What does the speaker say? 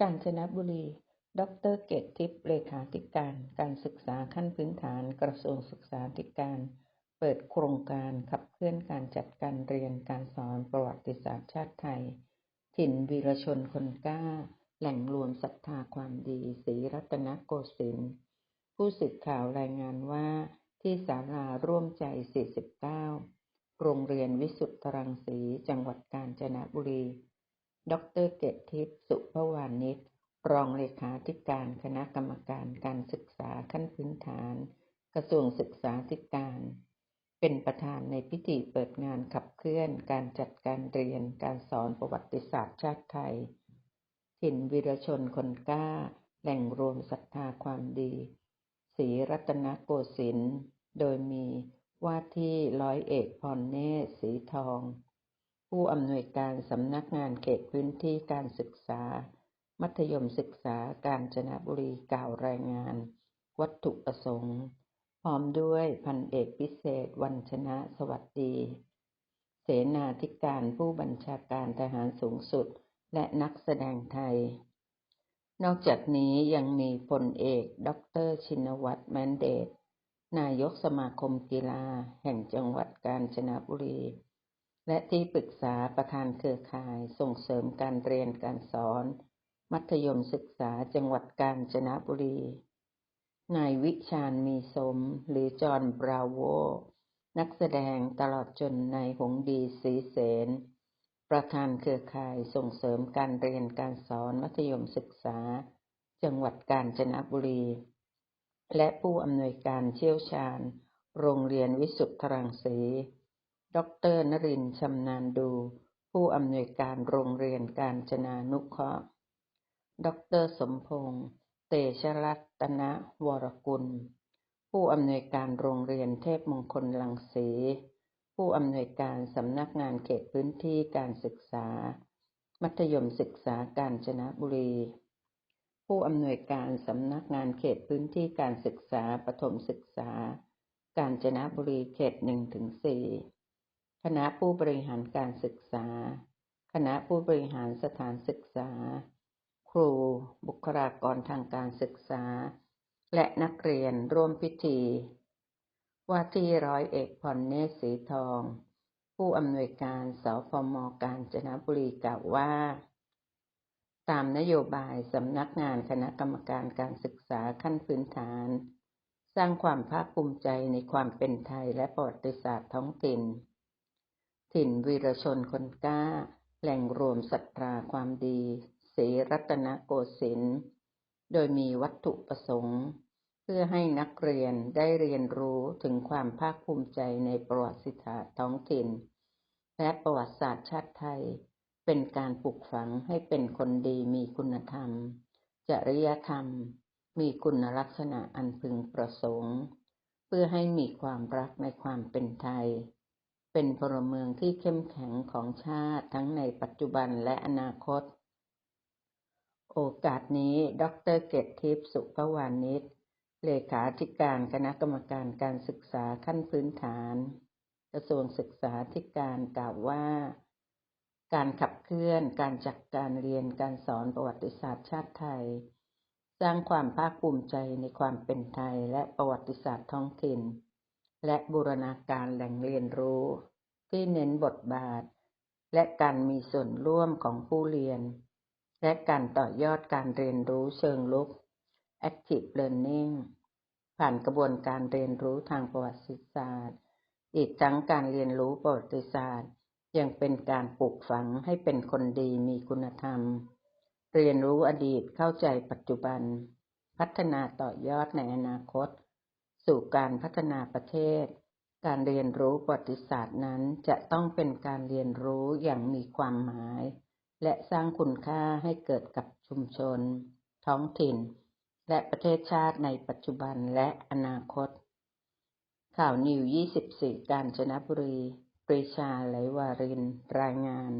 กาญจนบุรี ดรเกตทิพย์เลขาธิการ การศึกษาขั้นพื้นฐาน กระทรวงศึกษาธิการ เปิดโครงการขับเคลื่อนการจัดการเรียนการสอนประวัติศาสตร์ชาติไทย ถิ่นวีรชนคนกล้า แหล่งรวมศรัทธาความดีศรีรัตนโกสินทร์ ผู้สื่อข่าวรายงานว่าที่ศาลาร่วมใจ 49 โรงเรียนวิสุทธรังสี จังหวัดกาญจนบุรี ดรเกตทิพย์สุภวานิชรองเลขาธิการคณะกรรมการการศึกษาขั้นพื้นฐาน กระทรวงศึกษาธิการ เป็นประธานในพิธีเปิดงานขับเคลื่อนการจัดการเรียนการสอนประวัติศาสตร์ชาติไทย ถิ่นวีรชนคนกล้า แหล่งรวมศรัทธาความดีศรีรัตนโกสินทร์โดยมีว่าที่ร้อยเอกพรเนศรีทอง ผู้อำนวยการสำนักงานเขตพื้นที่การศึกษา มัธยมศึกษากาญจนบุรีกล่าวรายงาน วัตถุประสงค์ พร้อมด้วยพันเอกพิเศษวันชนะสวัสดี เสนาธิการผู้บัญชาการทหารสูงสุดและนักแสดงไทย นอกจากนี้ยังมีพลเอกด็อเตอร์ชินวัตรแมนเดตนายกสมาคมกีฬาแห่งจังหวัดกาญจนบุรี และที่ปรึกษาประธานเครือข่ายส่งเสริมการเรียนการสอน มัธยมศึกษาจังหวัดกาญจนบุรี นายวิชาญมีสมหรือจอห์นบราโว นักแสดงตลอดจนนายหงดีศรีเสนประธานเครือข่ายส่งเสริมการเรียนการสอนมัธยมศึกษา จังหวัดกาญจนบุรี และผู้อำนวยการเชี่ยวชาญ โรงเรียนวิสุทธรังสี ดรนรินทร์ชำนาญดู ผู้อำนวยการโรงเรียนกาญจนานุเคราะห์ ดรสมพงษ์ เตชะรัตนวรกุล ผู้อำนวยการโรงเรียนเทพมงคลรังสี ผู้อำนวยการสำนักงานเขตพื้นที่การศึกษา มัธยมศึกษากาญจนบุรี ผู้อำนวยการสำนักงานเขตพื้นที่การศึกษาประถมศึกษา กาญจนบุรีเขตหนึ่งถึงสี่ คณะผู้บริหารการศึกษา คณะผู้บริหารสถานศึกษา ครู บุคลากรทางการศึกษา และนักเรียนร่วมพิธี ว่าที่ร้อยเอกพรเนศรีทอง ผู้อำนวยการสพมกาญจนบุรีกล่าวว่า ตามนโยบายสำนักงานคณะกรรมการการศึกษาขั้นพื้นฐาน สร้างความภาคภูมิใจในความเป็นไทยและประวัติศาสตร์ท้องถิ่น ถิ่นวีรชนคนกล้า แหล่งรวมศรัทธาความดีศรีรัตนโกสินทร์โดยมีวัตถุประสงค์ เพื่อให้นักเรียนได้เรียนรู้ถึงความภาคภูมิใจในประวัติศาสตร์ท้องถิ่น และประวัติศาสตร์ชาติไทย เป็นการปลูกฝังให้เป็นคนดีมีคุณธรรม จริยธรรม มีคุณลักษณะอันพึงประสงค์ เพื่อให้มีความรักในความเป็นไทย เป็นพลเมืองที่เข้มแข็งของชาติทั้งในปัจจุบันและอนาคต โอกาสนี้ ดรเกตทิพย์สุภวานิชเลขาธิการคณะกรรมการการศึกษาขั้นพื้นฐาน กระทรวงศึกษาธิการกล่าวว่า การขับเคลื่อนการจัดการเรียนการสอนประวัติศาสตร์ชาติไทย สร้างความภาคภูมิใจในความเป็นไทยและประวัติศาสตร์ท้องถิ่น และบูรณาการแหล่งเรียนรู้ ที่เน้นบทบาท และการมีส่วนร่วมของผู้เรียน และการต่อยอดการเรียนรู้เชิงลึก Active Learning ผ่านกระบวนการเรียนรู้ทางประวัติศาสตร์ อีกทั้งการเรียนรู้ประวัติศาสตร์ ยังเป็นการปลูกฝังให้เป็นคนดีมีคุณธรรม เรียนรู้อดีตเข้าใจปัจจุบัน พัฒนาต่อยอดในอนาคต สู่การพัฒนาประเทศ การเรียนรู้ประวัติศาสตร์นั้นจะต้องเป็นการเรียนรู้อย่างมีความหมาย และสร้างคุณค่าให้เกิดกับชุมชน ท้องถิ่น และประเทศชาติในปัจจุบันและอนาคต ข่าวนิว 24 กาญจนบุรี ปรีชาไหลวาริน รายงาน